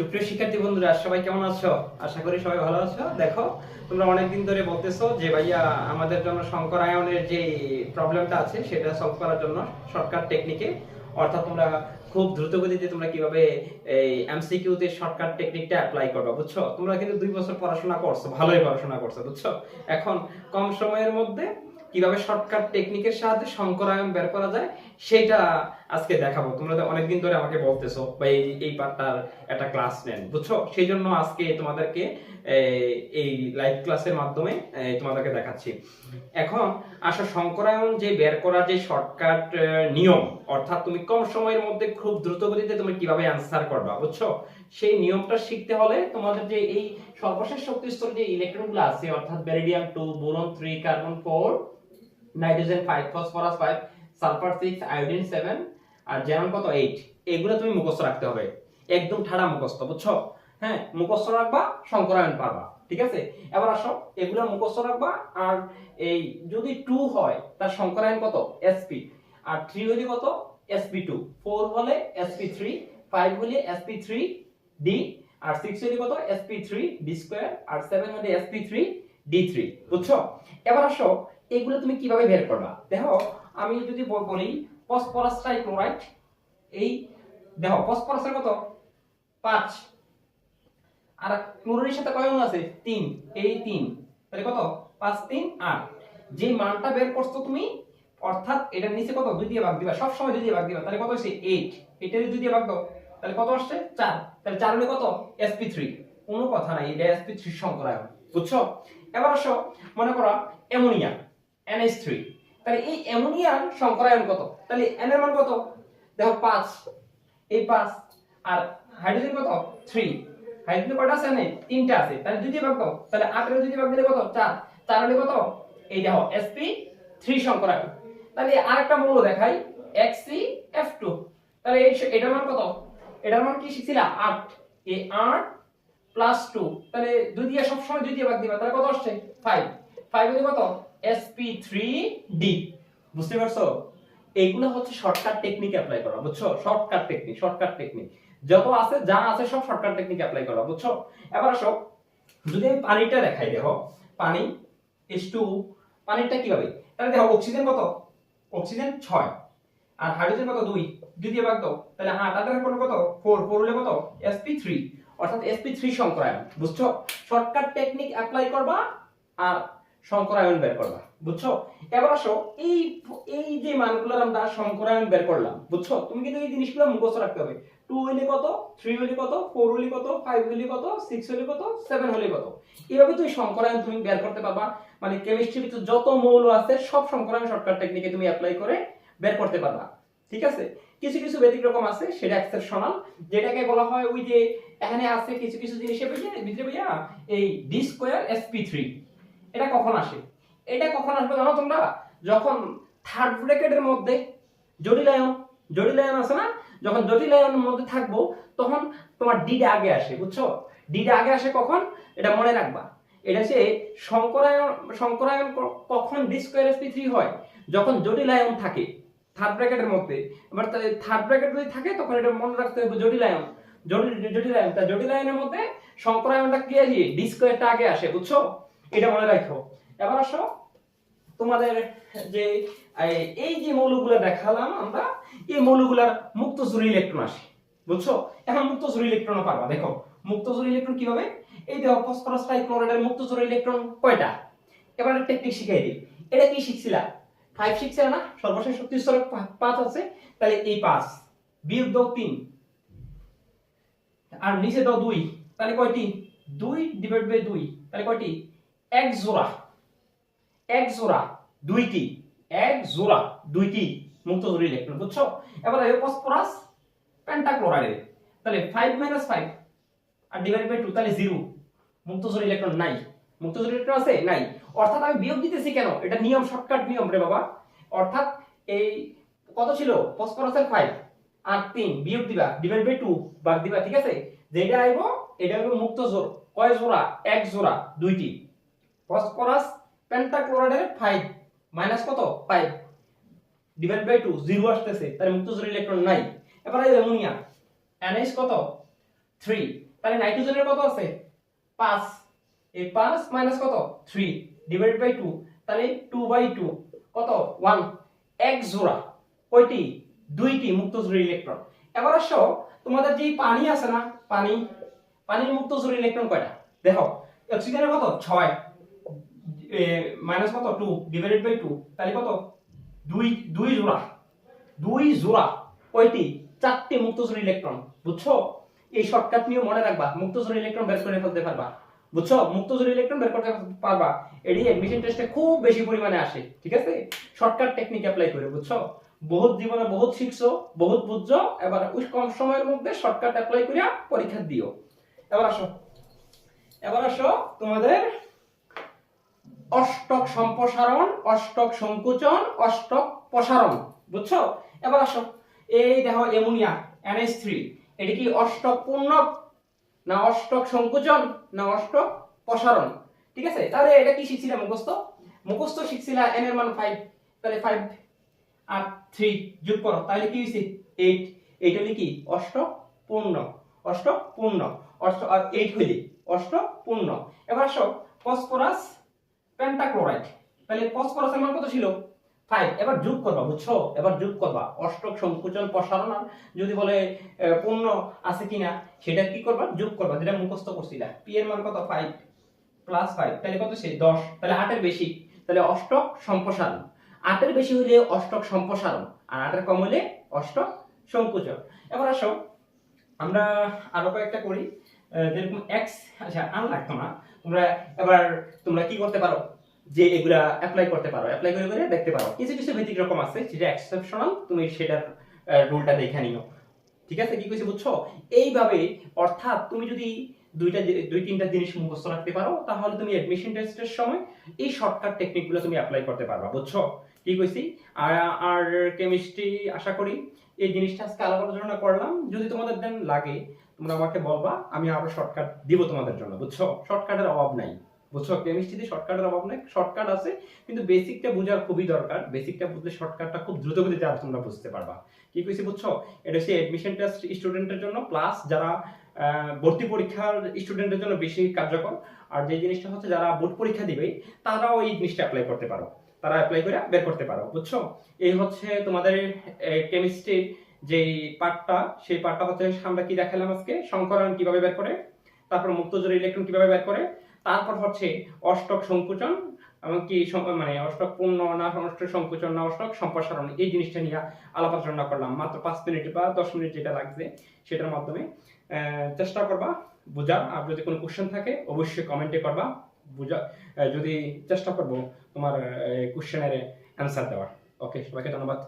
সুপ্রিয় শিক্ষার্থী বন্ধুরা, সবাই কেমন আছো? আশা করি সবাই ভালো আছো। দেখো, তোমরা অনেকদিন ধরে বলতেছো যে, ভাইয়া, আমাদের জন্য শঙ্কর আয়নের যে প্রবলেমটা আছে, সেটা সলভ করার জন্য শর্টকাট টেকনিকে অর্থাৎ তোমরা খুব দ্রুত গতিতে তোমরা কীভাবে এই এমসিকিউ তে শর্টকাট টেকনিকটা অ্যাপ্লাই করবে, বুঝছ? তোমরা কিন্তু দুই বছর পড়াশোনা করছ, ভালোই পড়াশোনা করছ, বুঝছ? এখন কম সময়ের মধ্যে কীভাবে শর্টকাট টেকনিকের সাহায্যে শঙ্করায়ন বের করা যায়, সেটা আজকে দেখাবো। তোমরা তো অনেকদিন ধরে আমাকে বলতেছো বা এই এই পার্টটার একটা ক্লাস নেন। বুঝছ? সেই জন্য আজকে তোমাদেরকে এই, লাইভ ক্লাসের মাধ্যমে তোমাদেরকে দেখাচ্ছি। এখন আসলে শঙ্করায়ন যে বের করার যে শর্টকাট নিয়ম অর্থাৎ তুমি কম সময়ের মধ্যে খুব দ্রুত গতিতে তুমি কীভাবে অ্যান্সার করবা বুঝছ? সেই নিয়মটা শিখতে হলে তোমাদের যে এই সর্বশেষ শক্তি স্তর যে ইলেকট্রনগুলো আছে অর্থাৎ বেরিডিয়াম two boron three carbon four nitrogen five phosphorus five sulphur six iodine seven আর যেমন কত? এইট এগুলো তুমি মুখস্থ রাখতে হবে। একদম ঠাড়া মুখস্থ, বুঝছ? হ্যাঁ মুখস্থ রাখবা শঙ্করায়ন পারবা, ঠিক আছে? এবার আসো, এগুলো মুখস্থ রাখবা, আর এই যদি টু হয়, তার শঙ্করায়ন কত? এসপি আর থ্রি হলে কত? এসপি টু ফোর হলে এসপি থ্রি ফাইভ হলে এসপি থ্রি ডি আর সিক্স হলে কত? এসপি থ্রি ডি স্কোয়ার আর সেভেন হলে এসপি থ্রি ডি থ্রি বুঝছ? এবার আসো, এগুলো তুমি কীভাবে বের করবা? দেখো, আমি যদি বলি ফসফরাস ট্রাইক্লোরাইড এই দেখো, ফসফরাসের কত পাঁচ। আর ক্লোরিনের সাথে কয় অণু আছে? তিন। এই তিন। তাহলে কত? পাঁচ, তিন, আট। যে মানটা বের করছ তুমি, অর্থাৎ এটার নিচে কত? দুই দিয়ে ভাগ দিবা। সব সময় দুই দিয়ে ভাগ দিবা। তাহলে কত হচ্ছে? এইট। এটার দুই দিয়ে ভাগ দাও, তাহলে কত আসছে? চার। তাহলে চার হলে কত? এসপি থ্রি কোনো কথা নাই। এটা এসপি থ্রি সংকরায়ন বুঝছ? এবার আসো, মনে করো, অ্যামোনিয়া। এনএস থ্রি তাহলে এই অ্যামোনিয়ার সংকরায়ন কত? তাহলে এন এর মান কত? দেখো পাঁচ। এই পাঁচ। আর হাইড্রোজেন কত? থ্রি। হাইড্রোজেন কয়টা আছে? এনে তিনটা আছে। তাহলে দুই দিয়ে ভাগ দাও তাহলে আটের দুই দিয়ে ভাগ দিলে কত? চার। চার হলে কত? এই দেখো এসপি থ্রি সংকরায়ন তাহলে আরেকটা মৌল দেখাই এক্সি এফ টু তাহলে এই এটার মান কত? এটার মান কি শিখছিলা আট। এই আট প্লাস টু তাহলে দুই দিয়ে সবসময় দুই দিয়ে ভাগ দিবা। তাহলে কত আসছে? ফাইভ ফাইভ হলে কত? এসপি থ্রি ডি বুঝতে পারছ? এইগুলো হচ্ছে শর্টকাট টেকনিক অ্যাপ্লাই করা, বুঝছ? শর্টকাট টেকনিক শর্টকাট টেকনিক যত আছে, যা আছে, সব শর্টকাট টেকনিক অ্যাপ্লাই করা, বুঝছ? এবার আসো, যদি আমি পানিটা দেখাই, দেখো, পানি এস টু পানিটা কীভাবে? তাহলে দেখো অক্সিজেন কত? অক্সিজেন ছয়, আর হাইড্রোজেন কত? দুই। দুই দিয়ে ভাগ দাও, তাহলে আট আটের কোনো কত? ফোর ফোর হলে কত? এসপি থ্রি অর্থাৎ এসপি থ্রি সংকরায়ন বুঝছ? শর্টকাট টেকনিক অ্যাপ্লাই করবা, আর সংকরায়ন বের করবা বুঝছ? এবার আসো, এই এই যে মানগুলোর আমরা সংকরায়ন বের করলাম, বুঝছ? তুমি কিন্তু এই জিনিসগুলো মুখস্থ রাখতে হবে। টু হলে কত? থ্রি হলে কত? ফোর হলে কত? ফাইভ হলে কত? সিক্স হলে কত? সেভেন হলে কত? এইভাবে তুমি সংকরায়ন তুমি বের করতে পারবা। মানে কেমিস্ট্রির যত মৌল আছে, সব সংকরায়ন শর্টকাট টেকনিকে তুমি অ্যাপ্লাই করে বের করতে পারবা। ঠিক আছে? কিছু কিছু ব্যতিক্রম আছে, সেটা এক্সেপশনাল যেটাকে বলা হয় ওই যে এখানে আছে কিছু কিছু জিনিসের ভিতরে ভিতরে এই ডি স্কোয়ার এসপি থ্রি এটা কখন আসে? এটা কখন আসবে জানো তোমরা? যখন থার্ড ব্র্যাকেটের মধ্যে জটিল আয়ন জটিল আয়ন আছে না? যখন জটিল আয়নের মধ্যে থাকব, তখন তোমার ডিটা আগে আসে, বুঝছ? ডিটা আগে আসে কখন? এটা মনে রাখবা। এটা হচ্ছে সংকরায়ন সংকরায়ন ক- কখন ডি স্কোয়ার থ্রি হয়? যখন জটিল আয়ন থাকে থার্ড ব্র্যাকেটের মধ্যে। এবার থার্ড ব্র্যাকেট যদি থাকে, তখন এটা মনে রাখতে হবে জটিল আয়ন। জটিল জটিল আয়ন। তা জটিল আয়নের মধ্যে সংকরায়নটা কি আসে? ডি আগে আসে, বুঝছ? এটা মনে রাখো। এবার আসো, তোমাদের যে, এই- যে মৌলগুলো দেখালাম আমরা, এই মৌলগুলার মুক্ত জুড়ি ইলেকট্রন আসে। বুঝছ? এখন মুক্ত জুড়ি ইলেকট্রন পারবা। দেখো, মুক্ত জুড়ি ইলেকট্রন কীভাবে? এই দেখো ফসফরাস ট্রাইক্লোরাইডের মুক্ত জুড়ি ইলেকট্রন কয়টা? এবার টেকনিক শিখাই দিই। এটা কি শিখছিলা? ফাইভ শিখছিলা না? সর্বশেষ শক্তি স্তরে পাঁচ আছে। তাহলে এই পাঁচ। বিয়োগ দাও তিন। আর নিচে দাও দুই। তাহলে কয়টি? দুই ডিভাইড বাই দুই। তাহলে কয়টি? এক জোড়া। এক জোড়া, দুইটি। এক জোড়া, দুইটি। মুক্ত জোড়ি ইলেকট্রন বুঝছ? এবার এই ফসফরাস পেন্টাক্লোরাইড তাহলে 5 মাইনাস 5 আর ডিভাইড বাই 2 তাহলে 0 মুক্ত জোড়ি ইলেকট্রন নাই। মুক্ত জোড়ি ইলেকট্রন আছে? নাই। অর্থাৎ আমি বিয়োগ দিতেছি কেন? এটা নিয়ম শর্টকাট নিয়ম রে বাবা। অর্থাৎ এই কত ছিল? ফসফরাসের 5 আর 3 বিয়োগ দিবা। ডিভাইড বাই 2 ভাগ দিবা, ঠিক আছে? যেটা আইবো, এটা হলো মুক্ত জোড়। কয় জোড়া? এক জোড়া, দুইটি। ফসফরাস পেন্টাক্লোরাইডের 5 মাইনাস কত? 5 ডিভাইড বাই 2 জিরো আসতেছে। তার মুক্ত জোড় ইলেকট্রন নাই। এবার এই অ্যামোনিয়া, NH কত? 3 তাহলে নাইট্রোজেনের কত আছে? পাঁচ। এই পাঁচ মাইনাস কত? থ্রি ডিভাইড বাই টু তাহলে টু বাই টু কত? ওয়ান এক জোড়া। কয়টি? দুইটি মুক্ত জোড়া ইলেকট্রন এবার আসো, তোমাদের যে পানি আছে না, পানি, পানির মুক্ত জোড়া ইলেকট্রন কয়টা? দেখো অক্সিজেনের কত? ছয়। মাইনাস কত? টু ডিভাইডেড বাই টু তাহলে কত? দুই দুই জোড়া। দুই জোড়া। কয়টি? চারটি মুক্ত জোড়া ইলেকট্রন বুঝছ? এই শর্টকাট নিয়ে মনে রাখবা মুক্ত জোড়া ইলেকট্রন বের করে ফেলতে পারবা, বুঝছ? মুক্ত জোড়া ইলেকট্রন বের করতে পারবা এটি এডমিশন টেস্টে খুব বেশি পরিমাণে আসে, ঠিক আছে? শর্টকাট টেকনিক অ্যাপ্লাই করে, বুঝছ? বহুত জীবনে বহুত শিখছো, বহুত বুঝছ, এবার ওই কম সময়ের মধ্যে শর্টকাট অ্যাপ্লাই করিয়া পরীক্ষা দিও। এবার আসো। এবার আসো তোমাদের অষ্টক সম্প্রসারণ, অষ্টক সংকুচন, অষ্টক প্রসারণ। বুঝছ? এবার আসো। এই দেখো অ্যামোনিয়া NH3 এটি কি অষ্টক পূর্ণক না অষ্টক সংকুচন না অষ্টক প্রসারণ? ঠিক আছে? তাহলে এটা কি শিখছিলাম মুখস্থ? মুখস্থ শিখছিলা n এর মান 5 তাহলে 5 আর 3 যোগ করো। তাহলে কি হইছে? 8 এইটা হলো কি? অষ্টক পূর্ণ অষ্টক পূর্ণ অষ্ট 8 হইলে অষ্টক পূর্ণ এবার আসো, ফসফরাস পেন্টাক্লোরাইড তাহলে ফসফরাসের মান কত ছিল? 5 এবার যোগ করবা, বুঝছ? এবার যোগ করবা। অষ্টক সংকুচন প্রসারণ আর যদি বলে পূর্ণ আছে কিনা, সেটা কি করবা? যোগ করবা, যেটা মুখস্থ করছিলা পি এর মান কত? 5 প্লাস 5 তাহলে কত সে 10 তাহলে 8 এর বেশি। তাহলে অষ্টক সম্প্রসারণ। 8 এর বেশি হলে অষ্টক সম্প্রসারণ, আর 8 এর কম হলে অষ্টক সংকুচন। এবার আসো, আমরা আরও কয়েকটা করি। যেরকম এক্স আচ্ছা আর লাগতো না। তোমরা এবার তোমরা কি করতে পারো? যে এগুলা অ্যাপ্লাই করতে পারো অ্যাপ্লাই করে করে দেখতে পারো। কিছু কিছু ব্যতিক রকম আছে, যেটা এক্সেপশনাল তুমি সেটার রুলটা দেখে নিও। ঠিক আছে? কি কইছি বুঝছ? এইভাবে, অর্থাৎ তুমি যদি দুইটা দুই তিনটা জিনিস মুখস্থ রাখতে পারো, তাহলে তুমি অ্যাডমিশন টেস্টের সময় এই শর্টকাট টেকনিকগুলো তুমি অ্যাপ্লাই করতে পারবা, বুঝছ? কি কইছি? আর আর কেমিস্ট্রি আশা করি এই জিনিসটা আজকে আলোচনা করলাম। যদি তোমাদের দেন লাগে তোমরা আমাকে বলবা, আমি আরও শর্টকাট দিব তোমাদের জন্য, বুঝছ? শর্টকাটের অভাব নাই, বুঝছ? কেমিস্ট্রিতে শর্টকাটের অভাব নাই শর্টকাট আছে, কিন্তু বেসিকটা বোঝার খুবই দরকার। বেসিকটা বুঝলে শর্টকাটটা খুব দ্রুত গতিতে আর তোমরা বুঝতে পারবা। কি কইছি, বুঝছ? এটা হচ্ছে এডমিশন টেস্ট স্টুডেন্টের জন্য প্লাস যারা ভর্তি পরীক্ষার স্টুডেন্টের জন্য বেশি কার্যকর। আর যে জিনিসটা হচ্ছে, যারা বোর্ড পরীক্ষা দিবে, তারাও এই জিনিসটা অ্যাপ্লাই করতে পারো। তারা অ্যাপ্লাই করে বের করতে পারো, বুঝছ? এই হচ্ছে তোমাদের কেমিস্ট্রির যে পার্টটা সেই পার্টটা হচ্ছে আমরা কি দেখালাম আজকে? সংকরণ কীভাবে বের করে? তারপর মুক্তজোড় ইলেকট্রন কীভাবে বের করে? তারপর হচ্ছে অষ্টক সংকুচন, এমনকি মানে অষ্টক পূর্ণ না অষ্টক সংকুচন না অষ্টক সম্প্রসারণ, এই জিনিসটা নিয়ে আলাপ আলোচনা করলাম। মাত্র পাঁচ মিনিট বা দশ মিনিট যেটা লাগবে সেটার মাধ্যমে। চেষ্টা করবা বোঝার আর যদি কোনো কোশ্চেন থাকে, অবশ্যই কমেন্টে করবা। বুঝা যদি চেষ্টা করব তোমার কোশ্চেনের অ্যান্সার দেওয়ার। ওকে সবাইকে ধন্যবাদ।